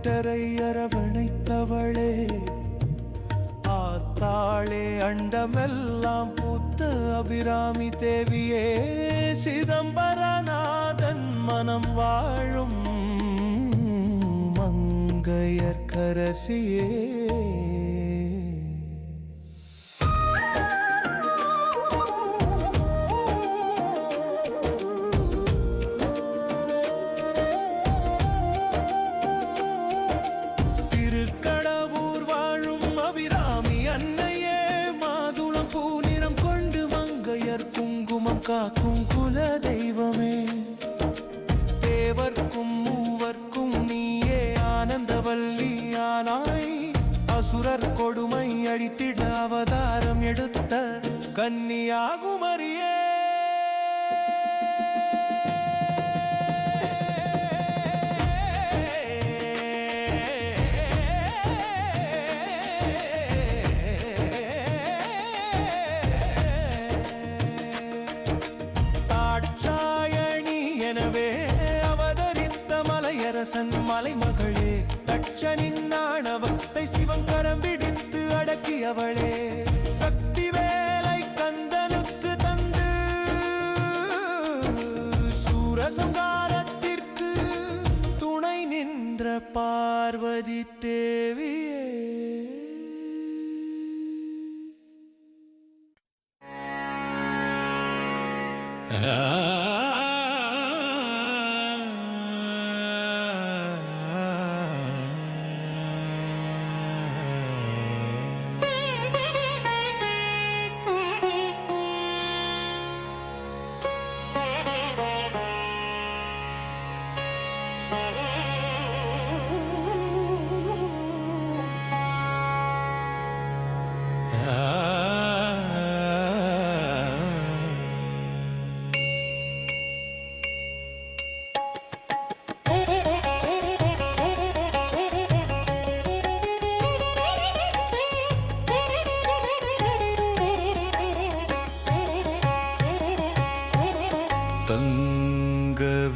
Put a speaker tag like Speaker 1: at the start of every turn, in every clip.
Speaker 1: பட்டரை அரவணைத்தவளே ஆத்தாளே அண்டமெல்லாம் பூத்த அபிராமி தேவியே சிதம்பரநாதன் மனம் வாழும் மங்கையர்கரசியே காக்கும் குல தெய்வமே. தேவர்க்கும் மூவர்க்கும் நீயே ஆனந்தவல்லி ஆனாய் அசுரர் கொடுமை அழித்திட அவதாரம் எடுத்த கன்னியா பார்வதி தேவியே.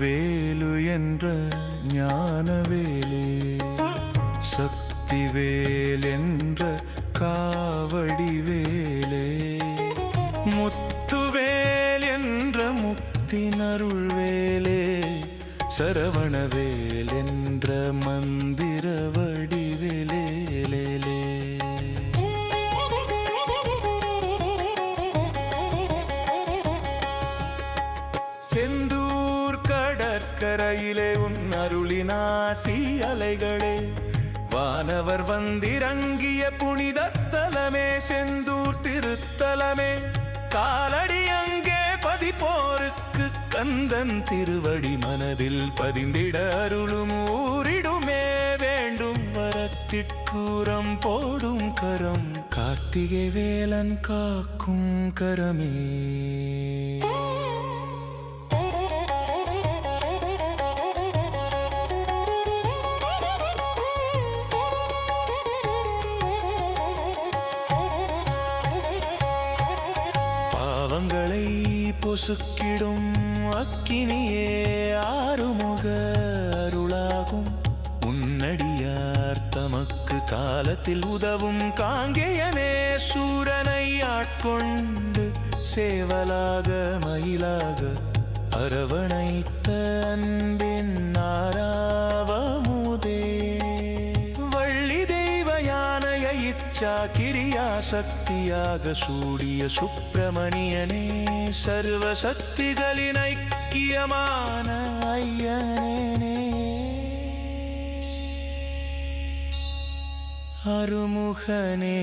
Speaker 1: வேலு என்ற ஞானவேலே சக்திவேல் என்ற காவடி வேலே முத்துவேல் என்ற முக்தினருள் வேலே கடற்கரையிலே உன் அருளினாசி அலைகளே வானவர் வந்திறங்கிய புனித தலமே செந்தூர் திருத்தலமே. காலடி அங்கே பதிப்போருக்கு கந்தன் திருவடி மனதில் பதிந்திட அருளும் ஊரிடுமே. வேண்டும் வரத்திற்கூரம் போடும் கரம் கார்த்திகை வேலன் காக்கும் கரமே. பாவங்களை பொசுக்கிடும் அக்கினியே ஆறுமுக அருளாகும். உன்னடியார் தமக்கு காலத்தில் உதவும் காங்கேயனே சூரனை ஆட்கொண்டு சேவலாக மயிலாக அரவணைத்த அன்பின் நாராவமுதே யானையை கிரியா சக்தியாக சூடிய சுப்பிரமணியனே சர்வ சக்திகளின் ஐக்கியமான ஐயனே அருமுகனே.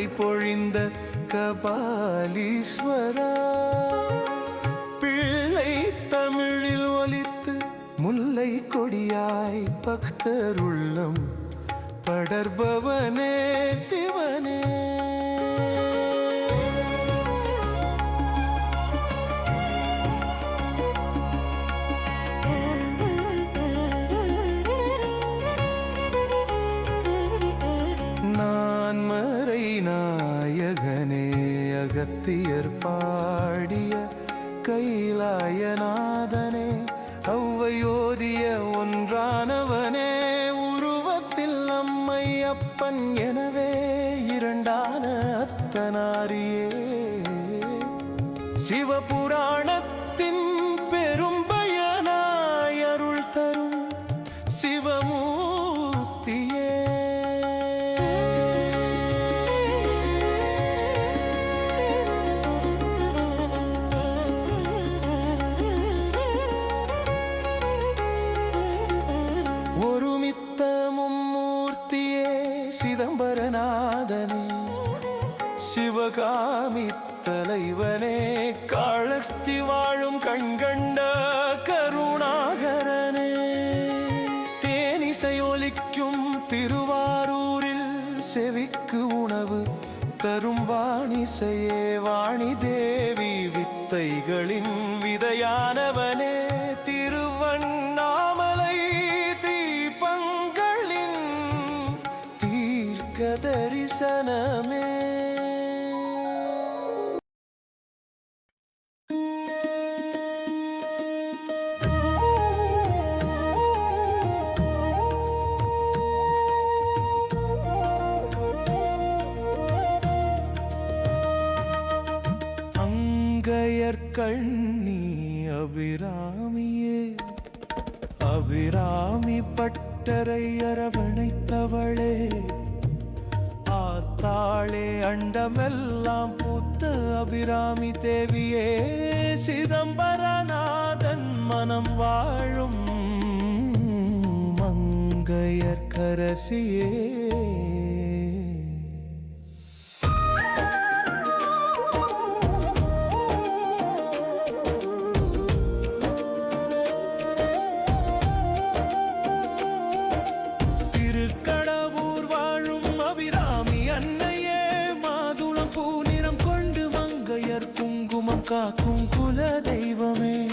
Speaker 1: கருணை பொழிந்த கபாலீஸ்வரா. பிள்ளை தமிழில் ஒலித்து முல்லை கொடியாய் பக்தருள்ளம். படர்பவனே சிவனே. அகத்தியர் பாடிய தரும் வாணிசையே வாணி தேவி வித்தைகளின் கண்ணி அபிராமியே அபிராமி பட்டரை அரவணைத்தவளே. ஆத்தாளே அண்டமெல்லாம் பூத்த அபிராமி தேவியே. சிதம்பரநாதன் மனம் வாழும் மங்கையர் காக்கும் குல தெய்வமே.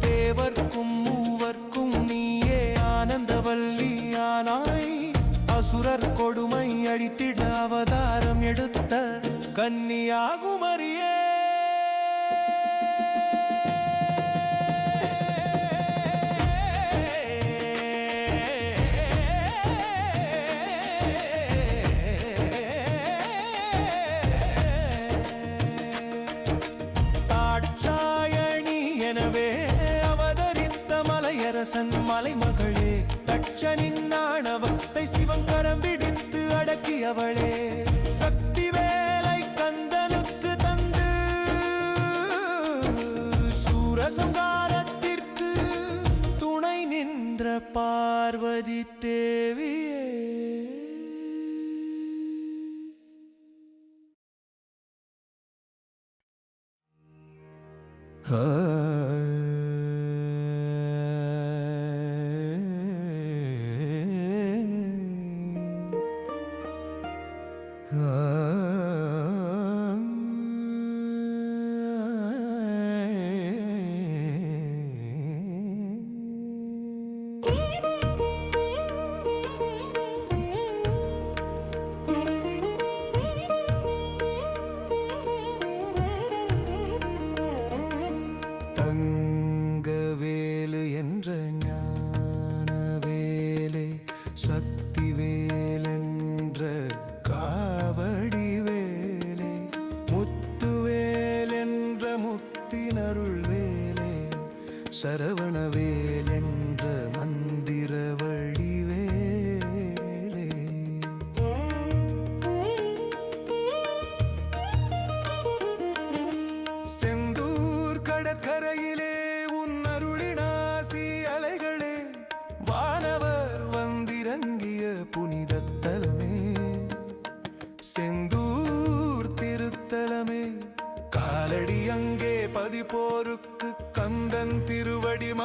Speaker 1: தேவர்க்கும் மூவர்க்கும் நீயே ஆனந்தவல்லி ஆனாய் அசுரர் கொடுமை அழித்திட அவதாரம் எடுத்த கன்னியாகுமரியே மலையரசன் மலைமகளே தட்சனின் ஆணவத்தை சிவங்கரம் பிடித்து அடக்கியவளே. சக்தி வேலை கந்தனுக்கு தந்து சூரசங்காரத்திற்கு துணை நின்ற பார்வதி தேவியே. தங்கவேலு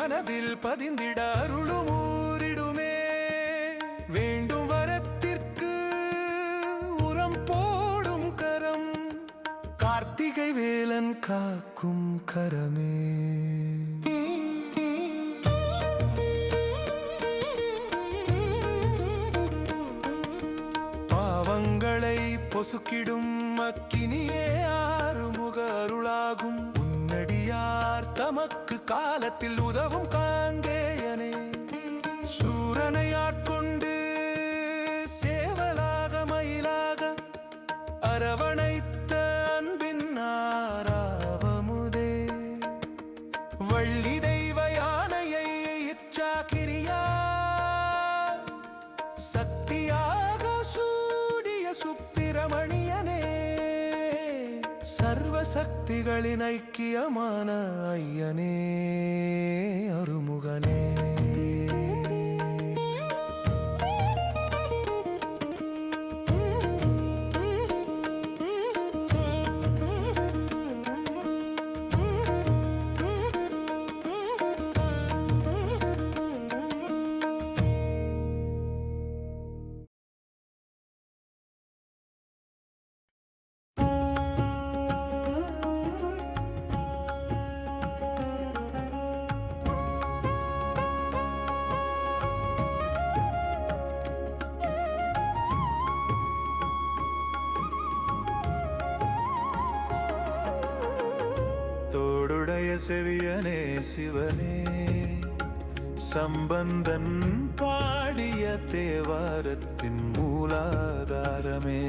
Speaker 1: மனதில் பதிந்திட அருளும் ஊரிடுமே வேண்டும் வரத்திற்கு உரம் போடும் கரம். கார்த்திகை வேலன் காக்கும் கரமே. பாவங்களை பொசுக்கிடும் அக்கினியே ஆறுமுக அருளாகும். யார் தமக்கு காலத்தில் உதவும் காங்கேயனே? சூரனை ஆட்கொண்டு சேவலாக மயிலாக அரவணை சக்திகளின் ஐக்கியமான ஐயனே அருமுகனே. சிவனே சம்பந்தன் பாடிய தேவாரத்தின் மூலாதாரமே.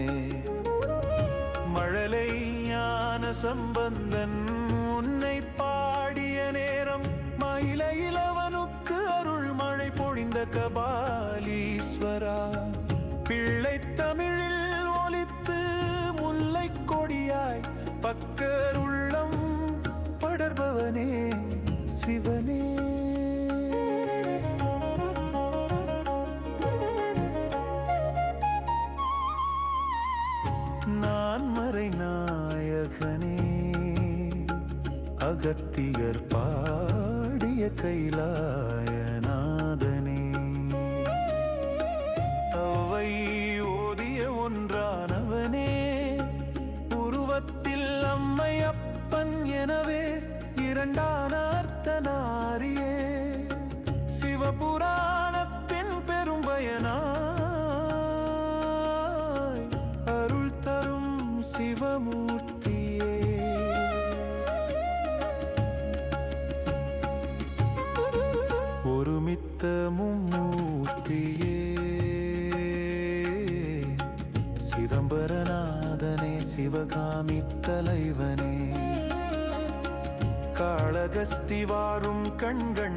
Speaker 1: மழலை ஞான சம்பந்தன் உன்னை பாடிய நேரம் மயிலையிலவனுக்கு அருள் மழை பொழிந்த கபா அகத்தியர் பாடிய கைலாயநாதனே காளகஸ்தி வாரும் கண்கண்ட